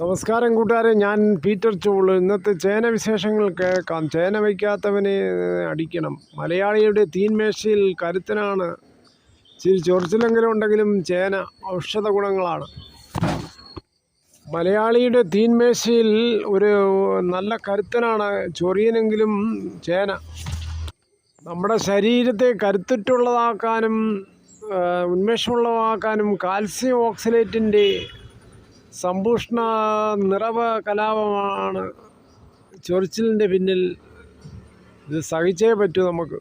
നമസ്കാരം കൂട്ടുകാരെ. ഞാൻ പീറ്റർ ചോൾ. ഇന്നത്തെ ചേന വിശേഷങ്ങൾ കേൾക്കാം ചേന വയ്ക്കാത്തവനെ അടിക്കണം. മലയാളിയുടെ തീന്മേശയിൽ കരുത്തനാണ്. ഇച്ചിരി ചൊറിച്ചിലെങ്കിലും ഉണ്ടെങ്കിലും ചേന ഔഷധ ഗുണങ്ങളാണ്. മലയാളിയുടെ തീന്മേശയിൽ ഒരു നല്ല കരുത്തനാണ് ചൊറിയനെങ്കിലും ചേന. നമ്മുടെ ശരീരത്തെ കരുത്തുറ്റുള്ളതാക്കാനും ഉന്മേഷമുള്ളതാക്കാനും കാൽസ്യം ഓക്സലേറ്റിന്റെ സമ്പുഷ്ണ നിറവ കലാപമാണ് ചൊറിച്ചിലിന്റെ പിന്നിൽ. ഇത് സഹിച്ചേ പറ്റൂ നമുക്ക്.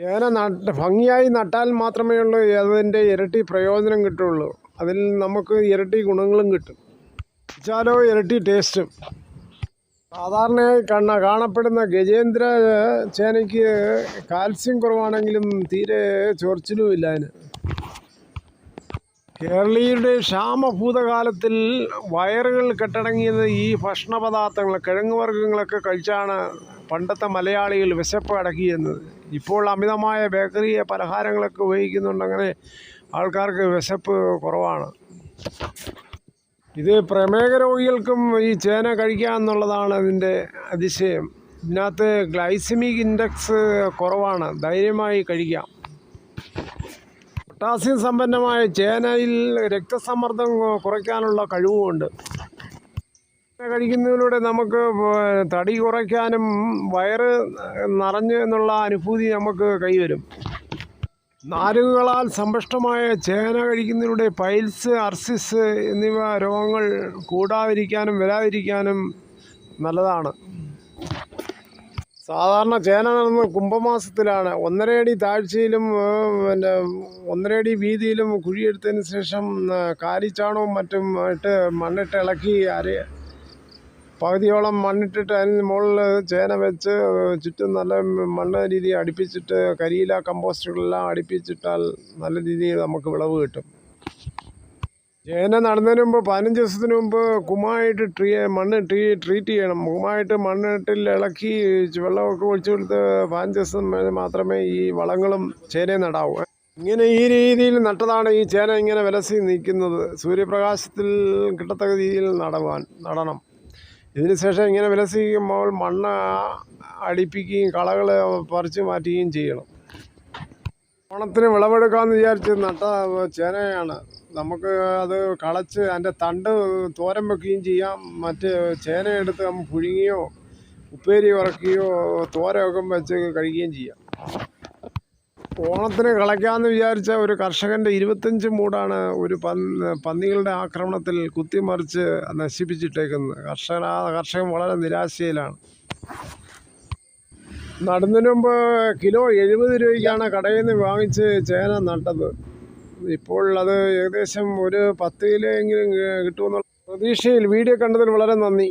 ഏന നട്ട് ഭംഗിയായി നട്ടാൽ മാത്രമേ ഉള്ളൂ അതിന്റെ ഇരട്ടി പ്രയോജനം കിട്ടുള്ളൂ. അതിൽ നമുക്ക് ഇരട്ടി ഗുണങ്ങളും കിട്ടും. വെച്ചാലോ ഇരട്ടി ടേസ്റ്റും. സാധാരണയായി കണ്ണ കാണപ്പെടുന്ന ഗജേന്ദ്ര ചേനയ്ക്ക് കാൽസ്യം കുറവാണെങ്കിലും തീരെ ചൊറിച്ചിലുമില്ല അതിന്. കേരളീയരുടെ ക്ഷാമഭൂതകാലത്തിൽ വയറുകൾ കെട്ടടങ്ങിയത് ഈ ഭക്ഷണ പദാർത്ഥങ്ങൾ കിഴങ്ങ് വർഗങ്ങളൊക്കെ കഴിച്ചാണ് പണ്ടത്തെ മലയാളികൾ വിശപ്പ് അടക്കിയിരുന്നത്. ഇപ്പോൾ അമിതമായ ബേക്കറി പലഹാരങ്ങളൊക്കെ ഉപയോഗിക്കുന്നുണ്ട്. അങ്ങനെ ആൾക്കാർക്ക് വിശപ്പ് കുറവാണ്. ഇത് പ്രമേഹ രോഗികൾക്കും ഈ ചേന കഴിക്കുക എന്നുള്ളതാണ് ഇതിന്റെ അതിശയം. ഇതിനകത്ത് ഗ്ലൈസമിക് ഇൻഡെക്സ് കുറവാണ്. ധൈര്യമായി കഴിക്കാം. പൊട്ടാസ്യം സമ്പന്നമായ ചേനയിൽ രക്തസമ്മർദ്ദം കുറയ്ക്കാനുള്ള കഴിവുമുണ്ട്. കഴിക്കുന്നതിലൂടെ നമുക്ക് തടി കുറയ്ക്കാനും വയറ് നിറഞ്ഞു എന്നുള്ള അനുഭൂതി നമുക്ക് കൈവരും. നാരുകളാൽ സമ്പുഷ്ടമായ ചേന കഴിക്കുന്നതിലൂടെ പൈൽസ് അർസിസ് എന്നിവ രോഗങ്ങൾ കൂടാതിരിക്കാനും വരാതിരിക്കാനും നല്ലതാണ്. സാധാരണ ചേന കുംഭമാസത്തിലാണ്. ഒന്നരയടി താഴ്ചയിലും പിന്നെ ഒന്നരയടി വീതിയിലും കുഴിയെടുത്തതിന് ശേഷം കാലിച്ചാണവും മറ്റും ഇട്ട് മണ്ണിട്ട് ഇളക്കി അര പകുതിയോളം മണ്ണിട്ടിട്ട് അതിന് മുകളിൽ ചേന വെച്ച് ചുറ്റും നല്ല മണ്ണ് രീതി അടുപ്പിച്ചിട്ട് കരിയില കമ്പോസ്റ്റുകളെല്ലാം അടുപ്പിച്ചിട്ടാൽ നല്ല രീതിയിൽ നമുക്ക് വിളവ് കിട്ടും. ചേന നടന്നതിന് മുമ്പ് പതിനഞ്ച് ദിവസത്തിന് മുമ്പ് കുമ്മായിട്ട് ട്രീ മണ്ണ് ട്രീ ട്രീറ്റ് ചെയ്യണം. കുമ്മായിട്ട് മണ്ണിട്ടിൽ ഇളക്കി വെള്ളമൊക്കെ ഒഴിച്ചു കൊടുത്ത് പതിനഞ്ച് ദിവസം മാത്രമേ ഈ വളങ്ങളും ചേനയും നടാവൂ. ഇങ്ങനെ ഈ രീതിയിൽ നട്ടതാണ് ഈ ചേന ഇങ്ങനെ വിലസി നിൽക്കുന്നത്. സൂര്യപ്രകാശത്തിൽ കിട്ടത്തക്ക രീതിയിൽ നടവാൻ നടണം. ഇതിനുശേഷം ഇങ്ങനെ വിലസിക്കുമ്പോൾ മണ്ണ് അടിപ്പിക്കുകയും കളകൾ പറിച്ചു മാറ്റുകയും ചെയ്യണം. ഓണത്തിന് വിളവെടുക്കാമെന്ന് വിചാരിച്ച് നട്ട ചേനയാണ്. നമുക്ക് അത് കളച്ച് അതിന്റെ തണ്ട് തോരൻ വെക്കുകയും ചെയ്യാം. മറ്റ് ചേന എടുത്ത് നമ്മൾ പുഴുങ്ങിയോ ഉപ്പേരി ഉറക്കുകയോ തോരയൊക്കെ വെച്ച് കഴിക്കുകയും ചെയ്യാം. ഓണത്തിന് കളയ്ക്കാമെന്ന് വിചാരിച്ച ഒരു കർഷകന്റെ ഇരുപത്തഞ്ച് മൂടാണ് ഒരു പന്ന് പന്നികളുടെ ആക്രമണത്തിൽ കുത്തിമറിച്ച് നശിപ്പിച്ചിട്ടേക്കുന്നത്. കർഷകൻ ആ കർഷകൻ വളരെ നിരാശയിലാണ്. നടുന്നതിന് മുമ്പ് കിലോ എഴുപത് രൂപയ്ക്കാണ് കടയിൽ നിന്ന് വാങ്ങിച്ച് ചേന നട്ടത്. ഇപ്പോൾ അത് ഏകദേശം ഒരു പത്ത് കിലോ എങ്കിലും കിട്ടുമെന്നുള്ള പ്രതീക്ഷയിൽ വീഡിയോ കണ്ടതിൽ വളരെ നന്ദി.